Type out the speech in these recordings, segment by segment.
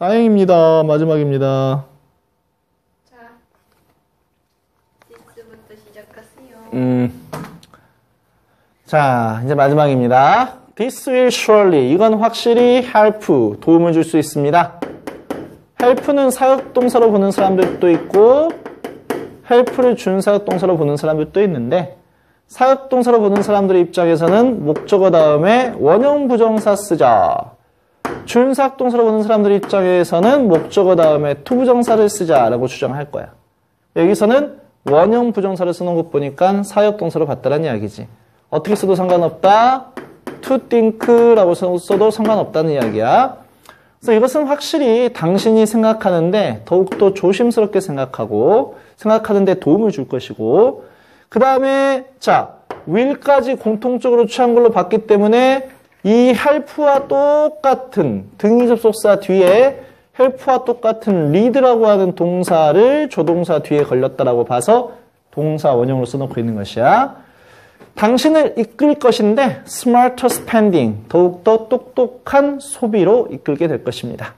다행입니다. 마지막입니다. 자, 디스부터 시작하세요. 음. 자, 이제 마지막입니다. This will surely. 이건 확실히 help, 도움을 줄 수 있습니다. help는 사역동사로 보는 사람들도 있고, help를 준 사역동사로 보는 사람들도 있는데, 사역동사로 보는 사람들의 입장에서는 목적어 다음에 원형 부정사 쓰자. 준 사역동사로 보는 사람들의 입장에서는 목적어 다음에 투부정사를 쓰자라고 주장할 거야. 여기서는 원형 부정사를 쓰는 것 보니까 사역 동사로 봤다는 이야기지. 어떻게 써도 상관없다. to think라고 써도 상관없다는 이야기야. 그래서 이것은 확실히 당신이 생각하는데 더욱더 조심스럽게 생각하고 생각하는데 도움을 줄 것이고 그 다음에 자 will까지 공통적으로 취한 걸로 봤기 때문에 이 help와 똑같은 등위 접속사 뒤에 help와 똑같은 lead라고 하는 동사를 조동사 뒤에 걸렸다라고 봐서 동사 원형으로 써놓고 있는 것이야. 당신을 이끌 것인데 smarter spending, 더욱더 똑똑한 소비로 이끌게 될 것입니다.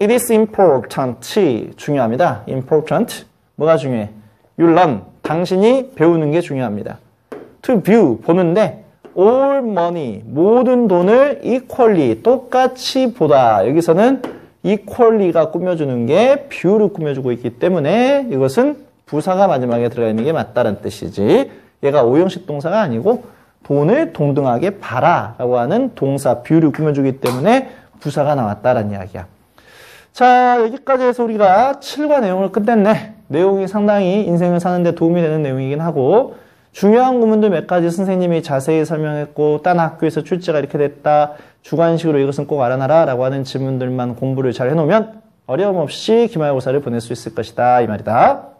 It is important, 중요합니다. important, 뭐가 중요해? You learn, 당신이 배우는 게 중요합니다. To view, 보는데 all money, 모든 돈을 equally, 똑같이 보다. 여기서는 equally가 꾸며주는 게 view를 꾸며주고 있기 때문에 이것은 부사가 마지막에 들어가 있는 게 맞다는 뜻이지. 얘가 오형식 동사가 아니고 돈을 동등하게 봐라 라고 하는 동사 뷰를 꾸며주기 때문에 부사가 나왔다라는 이야기야. 자 여기까지 해서 우리가 7과 내용을 끝냈네. 내용이 상당히 인생을 사는데 도움이 되는 내용이긴 하고 중요한 구문들 몇 가지 선생님이 자세히 설명했고 딴 학교에서 출제가 이렇게 됐다. 주관식으로 이것은 꼭 알아놔라 라고 하는 질문들만 공부를 잘 해놓으면 어려움 없이 기말고사를 보낼 수 있을 것이다 이 말이다.